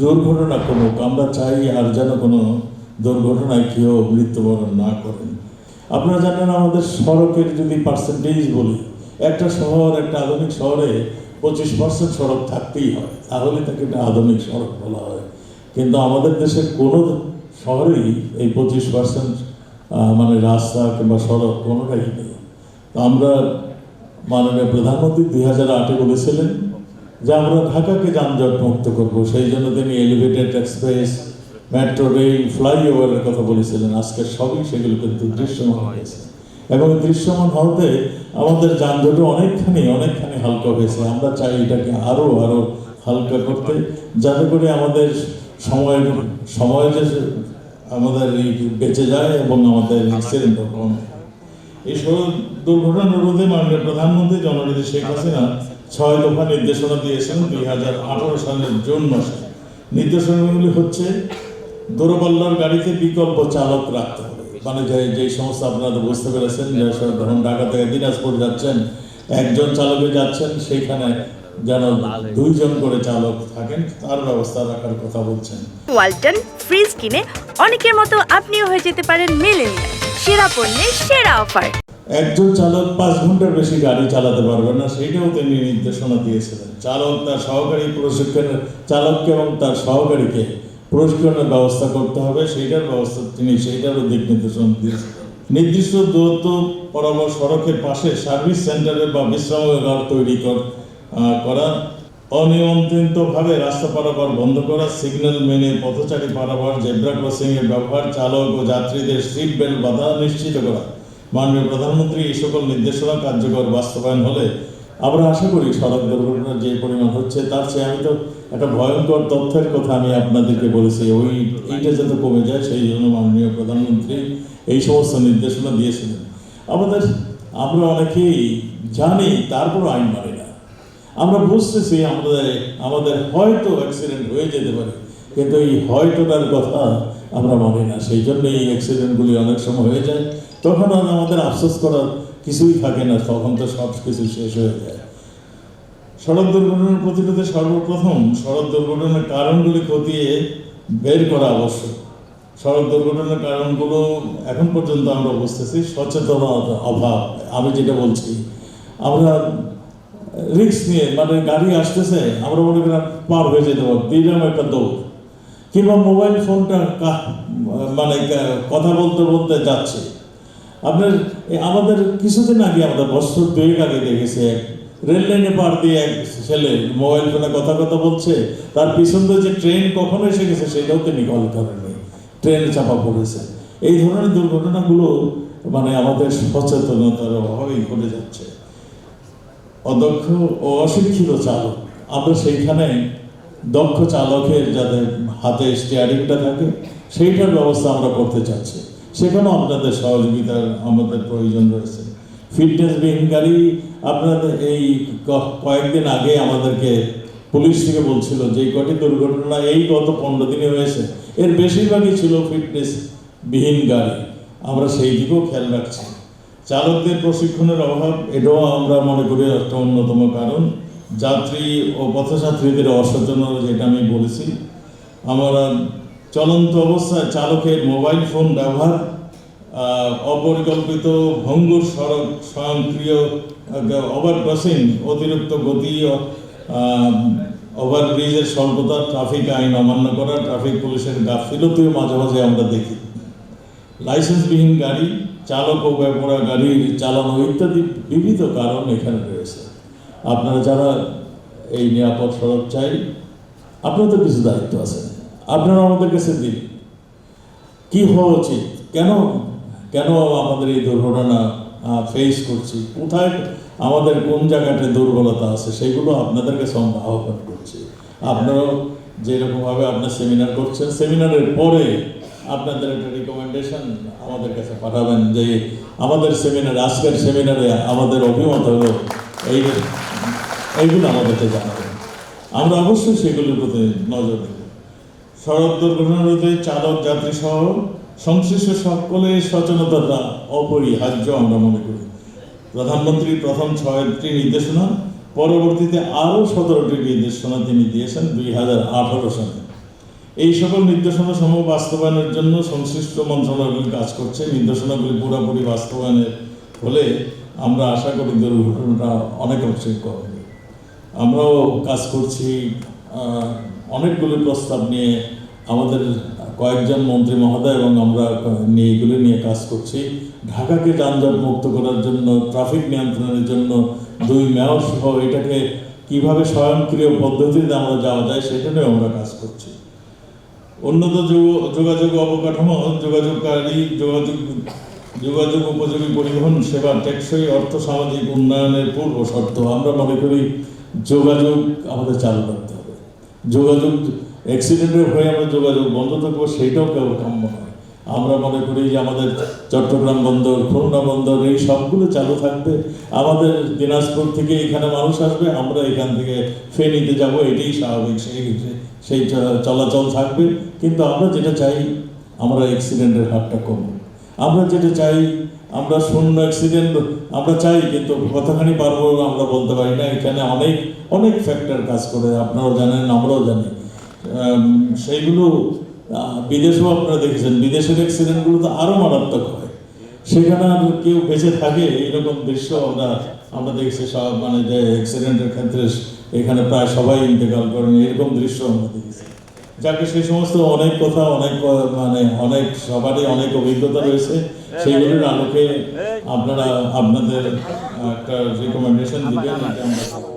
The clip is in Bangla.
দুর্ঘটনা কমুক আমরা চাই আর যেন কোনো দুর্ঘটনায় কেউ মৃত্যুবরণ না করেন আপনারা জানেন আমাদের সড়কের যদি পার্সেন্টেজ বলি, একটা শহর, একটা আধুনিক শহরে পঁচিশ পার্সেন্ট সড়ক থাকতেই হয়। তাহলে তাকে একটা আধুনিক সড়ক বলা হয়। কিন্তু আমাদের দেশের কোনো শহরেই এই পঁচিশ পার্সেন্ট মানে রাস্তা কিংবা সড়ক কোনোটাই নেই। আমরা মাননীয় প্রধানমন্ত্রী দুই হাজার আটে বলেছিলেন যে আমরা ঢাকাকে যানজট মুক্ত করব। সেই জন্য তিনি এলিভেটেড এক্সপ্রেস মেট্রো রেল ফ্লাইওভারের কথা বলেছিলেন। আজকে সবই সেগুলো কিন্তু দৃশ্যমান হয়েছে। এবং দৃশ্যমান হতে আমাদের যানজটও অনেকখানি অনেকখানি হালকা হয়েছে। আমরা চাই এটাকে আরও আরও হালকা করতে, যাতে করে আমাদের সময়ের সময় যে আমাদের বেঁচে যায় এবং আমাদের অ্যাক্সিডেন্টও কম। এই সড়ক দুর্ঘটনা রোধে মাননীয় প্রধানমন্ত্রী জননেত্রী শেখ হাসিনা ছয় দফা নির্দেশনা দিয়েছেন দুই হাজার আঠারো সালের জুন মাসে। নির্দেশনাগুলি হচ্ছে, দূরপাল্লার গাড়িতে বিকল্প চালক রাখতে হবে। মানে যে যে সমস্ত আপনারা বুঝতে পেরেছেন যে ধরুন ঢাকা থেকে দিনাজপুর যাচ্ছেন, একজন চালকে যাচ্ছেন, সেইখানে যেন দুইজন করে চালক থাকেন, তার ব্যবস্থা রাখার কথা বলছেন। ওয়ালটন ফ্রিজ কিনে অনেকের মতো আপনিও হয়ে যেতে পারেন মিলেনিয়াল। সেরা পণ্যের সেরা অফার। একজন চালক পাঁচ ঘণ্টার বেশি গাড়ি চালাতে পারবে না, সেইটাও তিনি নির্দেশনা দিয়েছিলেন। চালক তার সহকারী প্রশিক্ষণের, চালককে এবং তার সহকারীকে প্রশিক্ষণের ব্যবস্থা করতে হবে, সেইটার ব্যবস্থা তিনি, সেইটারও দিক নির্দেশনা দিয়েছিলেন। নির্দিষ্ট দূরত্ব বরাবর সড়কের পাশে সার্ভিস সেন্টারে বা বিশ্রামাগার তৈরি কর- অনিয়ন্ত্রিতভাবে রাস্তা পারাপার বন্ধ করা, সিগন্যাল মেনে পথচারী পারাপার জেব্রা ক্রসিং এর ব্যবহার, চালক ও যাত্রীদের সিট বেল্ট বাধা নিশ্চিত করা মাননীয় প্রধানমন্ত্রী এই সকল নির্দেশনা কার্যকর বাস্তবায়ন হলে আমরা আশা করি সড়ক দুর্ঘটনার যে পরিমাণ হচ্ছে, তার চেয়ে আমি তো একটা ভয়ঙ্কর তথ্যের কথা আমি আপনাদেরকে বলেছি। ওই এইটা যাতে কমে যায়, সেই জন্য মাননীয় প্রধানমন্ত্রী এই সমস্ত নির্দেশনা দিয়েছিলেন। আমাদের, আমরা অনেকেই জানি তারপর আইন মানি না। আমরা বুঝতেছি আমাদের আমাদের হয়তো অ্যাক্সিডেন্ট হয়ে যেতে পারে, কিন্তু এই হয়তোটার কথা আমরা মানি না। সেই জন্য এই অ্যাক্সিডেন্টগুলি অনেক সময় হয়ে যায়। তখন আর আমাদের আফসোস করার কিছুই থাকে না, তখন তো সব কিছু শেষ হয়ে যায়। সড়ক দুর্ঘটনার প্রতিরোধে সর্বপ্রথম সড়ক দুর্ঘটনার কারণগুলি খতিয়ে বের করা আবশ্যক। সড়ক দুর্ঘটনার কারণগুলো এখন পর্যন্ত আমরা বুঝতেছি, সচেতনতার অভাব। আমি যেটা বলছি, আমরা রিস্ক নিয়ে মানে গাড়ি আসতেছে, আমরা মনে করি পার হয়ে যেতে পারব, দিলাম একটা দৌড়। কিংবা মোবাইল ফোনটা মানে কথা বলতে বলতে যাচ্ছে। আপনার আমাদের কিছুদিন আগে আমাদের বছর দুয়েক আগে দেখেছে। এক রেল লাইনে পার দিয়ে এক ছেলে মোবাইল ফোনে কথা কথা বলছে। তার পিছন যে ট্রেন কখন এসে গেছে সেটাও তিনি কল করেননি। ট্রেন চাপা পড়েছে। এই ধরনের দুর্ঘটনাগুলো মানে আমাদের সচেতনতার অভাবেই ঘটে যাচ্ছে। অদক্ষ ও অশিক্ষিত চালক, আমরা সেইখানে দক্ষ চালকের যাদের হাতে স্টিয়ারিংটা থাকে, সেইটার ব্যবস্থা আমরা করতে চাচ্ছি। সেখানেও আপনাদের সহযোগিতার আমাদের প্রয়োজন রয়েছে। ফিটনেস বিহীন গাড়ি আপনাদের এই কয়েকদিন আগে আমাদেরকে পুলিশ থেকে বলছিল যে কটি দুর্ঘটনা এই গত পনেরো দিনে হয়েছে। এর বেশিরভাগই ছিল ফিটনেস বিহীন গাড়ি। আমরা সেই দিকেও খেয়াল রাখছি। চালকদের প্রশিক্ষণের অভাব, এটাও আমরা মনে করি একটা অন্যতম কারণ। যাত্রী ও পথযাত্রীদের অসচেতনতা, যেটা আমি বলেছি। আমরা চলন্ত অবস্থায় চালকের মোবাইল ফোন ব্যবহার অপরিকল্পিত ভঙ্গুর সড়ক স্বয়ংক্রিয় ওভার ক্রসিং অতিরিক্ত গতি ওভার ব্রিজের স্বল্পতা ট্রাফিক আইন অমান্য করা ট্রাফিক পুলিশের গাফিলতিও মাঝে মাঝে আমরা দেখি। লাইসেন্সবিহীন গাড়ি, চালক ও ব্যাপারা গাড়ি চালানো ইত্যাদি বিবিধ কারণ এখানে রয়েছে। আপনারা যারা এই নিরাপদ সড়ক চাই, আপনাদের কিছু দায়িত্ব আছে। আপনারা আমাদের কাছে দিন। কি হওয়া উচিত? কেন? কেন আমাদের এই দুর্ঘটনা ফেস করছি? কোথায় আমাদের কোন জায়গাতে দুর্বলতা আছে? সেগুলো আপনাদের কাছে আমরা আহ্বান করছি। আপনারাও যেরকমভাবে আপনার সেমিনার করছেন সেমিনারের পরে আপনাদের একটা রিকমেন্ডেশন আমাদের কাছে পাঠাবেন যে আমাদের সেমিনার আজকের সেমিনারে আমাদের অভিমত হলো এই, এইগুলো আমাদেরকে জানাবেন। আমরা অবশ্যই সেগুলোর প্রতি নজর দেব। সড়ক দুর্ঘটনা রোধে চালক, যাত্রী সহ সংশ্লিষ্ট সকলের সচেতনতা অপরিহার্য আমরা মনে করি। প্রধানমন্ত্রী প্রথম ছয়টি নির্দেশনা, পরবর্তীতে আরও সতেরোটি নির্দেশনা তিনি দিয়েছেন দুই হাজার আঠারো সালে। এই সকল নির্দেশনা সমূহ বাস্তবায়নের জন্য সংশ্লিষ্ট মন্ত্রণালয়গুলি কাজ করছে। নির্দেশনাগুলি পুরোপুরি বাস্তবায়নের হলে আমরা আশা করি দুর্ঘটনাটা অনেক অংশে কমবে। আমরাও কাজ করছি অনেকগুলো প্রস্তাব নিয়ে আমাদের কয়েকজন মন্ত্রী মহোদয় এবং আমরা নিয়ে এগুলো নিয়ে কাজ করছি। ঢাকাকে যানজট মুক্ত করার জন্য, ট্রাফিক নিয়ন্ত্রণের জন্য দুই মেয়র সহ এটাকে কীভাবে স্বয়ংক্রিয় পদ্ধতিতে আমরা যাওয়া যায় সেটা নিয়ে আমরা কাজ করছি। উন্নত যোগ- যোগাযোগ অবকাঠামো, যোগাযোগকারী, যোগাযোগ যোগাযোগ উপযোগী পরিবহন সেবা টেকসই অর্থ সামাজিক উন্নয়নের পূর্ব শর্ত। আমরা মনে করি যোগাযোগ আমাদের চালু করতে হবে। যোগাযোগ অ্যাক্সিডেন্টের হয়ে আমরা যোগাযোগ বন্ধ থাকব, সেইটাও কেবল কাম্য নয়। আমরা মনে করি যে আমাদের চট্টগ্রাম বন্দর, খুলনা বন্দর, এই সবগুলো চালু থাকবে। আমাদের দিনাজপুর থেকে এখানে মানুষ আসবে, আমরা এখান থেকে ফেনীতে যাব, এটাই স্বাভাবিক। সেই সেই চলাচল থাকবে। কিন্তু আমরা যেটা চাই, আমরা অ্যাক্সিডেন্টের হারটা কমবে আমরা যেটা চাই আমরা শূন্য অ্যাক্সিডেন্ট আমরা চাই, কিন্তু কতখানি পারব, আমরা বলতে পারি না। এখানে অনেক অনেক ফ্যাক্টর কাজ করে, আপনারাও জানেন, আমরাও জানি। সেইগুলো বিদেশেও আপনারা দেখেছেন, বিদেশের অ্যাক্সিডেন্টগুলো তো আরও মারাত্মক হয়। সেখানে কেউ বেঁচে থাকে, এইরকম দৃশ্য আমরা আমরা দেখছি, সব মানে যে অ্যাক্সিডেন্টের ক্ষেত্রে এখানে প্রায় সবাই ইন্তেকাল করেন এরকম দৃশ্য আমরা দেখেছি। যাকে সেই সমস্ত অনেক কথা, অনেক মানে অনেক, সবারই অনেক অভিজ্ঞতা রয়েছে। সেইগুলির আলোকে আপনারা আপনাদের একটা রেকমেন্ডেশন দিবেন আমরা